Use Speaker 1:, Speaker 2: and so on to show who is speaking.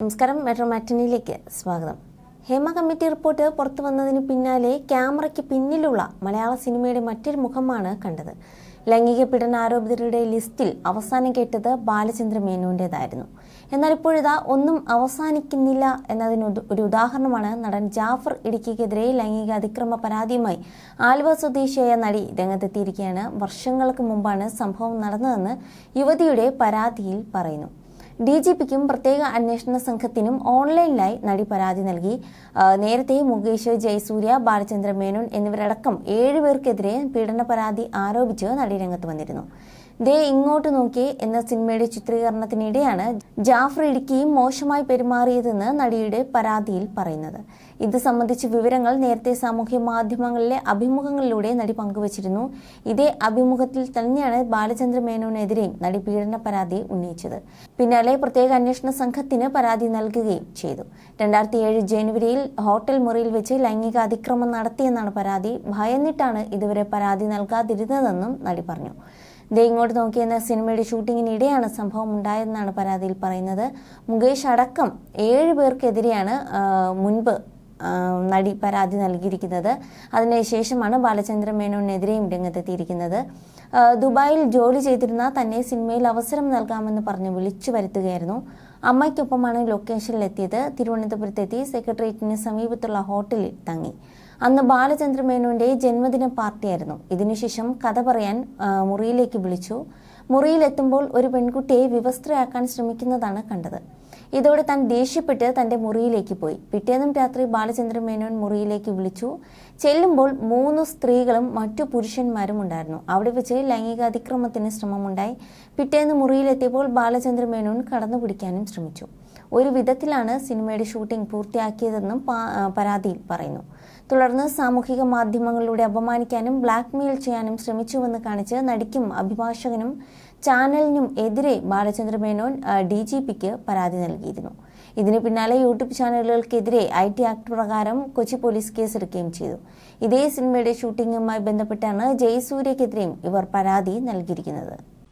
Speaker 1: നമസ്കാരം മെട്രോ മാറ്റിനിയിലേക്ക് സ്വാഗതം. Hema committee report പുറത്തു വന്നതിന് പിന്നാലെ ക്യാമറയ്ക്ക് പിന്നിലുള്ള മലയാള സിനിമയുടെ മറ്റൊരു മുഖമാണ് കണ്ടത്. ലൈംഗിക പീഡന ആരോപിതരുടെ ലിസ്റ്റിൽ അവസാനം കേട്ടത് ബാലചന്ദ്ര മേനോന്റേതായിരുന്നു എന്നാൽ ഇപ്പോഴിതാ ഒന്നും അവസാനിക്കുന്നില്ല എന്നതിന് ഒരു ഉദാഹരണമാണ് നടൻ ജാഫർ ഇടുക്കിക്കെതിരെ ലൈംഗിക അതിക്രമ പരാതിയുമായി ആലുവ സ്വദേശിയായ നടി രംഗത്തെത്തിയിരിക്കുകയാണ്. വർഷങ്ങൾക്ക് മുമ്പാണ് സംഭവം നടന്നതെന്ന് യുവതിയുടെ പരാതിയിൽ പറയുന്നു. ഡി ജി പിക്കും പ്രത്യേക അന്വേഷണ സംഘത്തിനും ഓൺലൈനിലായി നടി പരാതി നൽകി. നേരത്തെ മുകേഷ് ജയസൂര്യ ബാലചന്ദ്ര മേനോൻ എന്നിവരടക്കം ഏഴുപേർക്കെതിരെ പീഡന പരാതി ആരോപിച്ച് നടി രംഗത്ത് വന്നിരുന്നു. ദേ ഇങ്ങോട്ട് നോക്കി എന്ന സിനിമയുടെ ചിത്രീകരണത്തിനിടെയാണ് ജാഫർ ഇടുക്കിയും മോശമായി പെരുമാറിയതെന്ന് നടിയുടെ പരാതിയിൽ പറയുന്നത്. ഇത് സംബന്ധിച്ച വിവരങ്ങൾ നേരത്തെ സാമൂഹ്യ മാധ്യമങ്ങളിലെ അഭിമുഖങ്ങളിലൂടെ നടി പങ്കുവച്ചിരുന്നു. ഇതേ അഭിമുഖത്തിൽ തന്നെയാണ് ബാലചന്ദ്ര മേനോനെതിരെയും നടി പീഡന പരാതി ഉന്നയിച്ചത്. പിന്നാലെ പ്രത്യേക അന്വേഷണ സംഘത്തിന് പരാതി നൽകുകയും ചെയ്തു. രണ്ടായിരത്തി ഏഴ് ജനുവരിയിൽ ഹോട്ടൽ മുറിയിൽ വെച്ച് ലൈംഗിക അതിക്രമം നടത്തിയെന്നാണ് പരാതി. ഭയന്നിട്ടാണ് ഇതുവരെ പരാതി നൽകാതിരുന്നതെന്നും നടി പറഞ്ഞു. ദേ ഇങ്ങോട്ട് നോക്കിയെന്ന സിനിമയുടെ ഷൂട്ടിങ്ങിനിടെയാണ് സംഭവം ഉണ്ടായതെന്നാണ് പരാതിയിൽ പറയുന്നത്. മുകേഷ് അടക്കം ഏഴ് പേർക്കെതിരെയാണ് മുൻപ് നടി പരാതി നൽകിയിരിക്കുന്നത്. അതിനുശേഷമാണ് ബാലചന്ദ്ര മേനോനെതിരെയും രംഗത്തെത്തിയിരിക്കുന്നത്. ദുബായിൽ ജോലി ചെയ്തിരുന്ന തന്നെ സിനിമയിൽ അവസരം നൽകാമെന്ന് പറഞ്ഞ് വിളിച്ചു വരുത്തുകയായിരുന്നു. അമ്മയ്ക്കൊപ്പമാണ് ലൊക്കേഷനിലെത്തിയത്. തിരുവനന്തപുരത്തെത്തി സെക്രട്ടേറിയറ്റിന് സമീപത്തുള്ള ഹോട്ടലിൽ തങ്ങി. അന്ന് ബാലചന്ദ്ര മേനോന്റെ ജന്മദിന പാർട്ടിയായിരുന്നു. ഇതിനുശേഷം കഥ പറയാൻ മുറിയിലേക്ക് വിളിച്ചു. മുറിയിലെത്തുമ്പോൾ ഒരു പെൺകുട്ടിയെ വിവസ്ത്രയാക്കാൻ ശ്രമിക്കുന്നതാണ് കണ്ടത്. ഇതോടെ താൻ ദേഷ്യപ്പെട്ട് തന്റെ മുറിയിലേക്ക് പോയി. പിറ്റേന്നും രാത്രി ബാലചന്ദ്ര മേനോൻ മുറിയിലേക്ക് വിളിച്ചു. ചെല്ലുമ്പോൾ മൂന്ന് സ്ത്രീകളും മറ്റു പുരുഷന്മാരും ഉണ്ടായിരുന്നു. അവിടെ വെച്ച് ലൈംഗിക അതിക്രമത്തിന് ശ്രമമുണ്ടായി. പിറ്റേന്ന് മുറിയിലെത്തിയപ്പോൾ ബാലചന്ദ്ര മേനോൻ കടന്നു പിടിക്കാനും ശ്രമിച്ചു. ഒരു വിധത്തിലാണ് സിനിമയുടെ ഷൂട്ടിംഗ് പൂർത്തിയാക്കിയതെന്നും പരാതിയിൽ പറയുന്നു. തുടർന്ന് സാമൂഹിക മാധ്യമങ്ങളിലൂടെ അപമാനിക്കാനും ബ്ലാക്ക്മെയിൽ ചെയ്യാനും ശ്രമിച്ചുവെന്ന് കാണിച്ച് നടിക്കും അഭിഭാഷകനും ചാനലിനും എതിരെ ബാലചന്ദ്ര മേനോൻ ഡി ജി പിക്ക് പരാതി നൽകിയിരുന്നു. ഇതിന് പിന്നാലെ യൂട്യൂബ് ചാനലുകൾക്കെതിരെ ഐ ടി ആക്ട് പ്രകാരം കൊച്ചി പോലീസ് കേസെടുക്കുകയും ചെയ്തു. ഇതേ സിനിമയുടെ ഷൂട്ടിംഗുമായി ബന്ധപ്പെട്ടാണ് ജയസൂര്യക്കെതിരെയും ഇവർ പരാതി നൽകിയിരിക്കുന്നത്.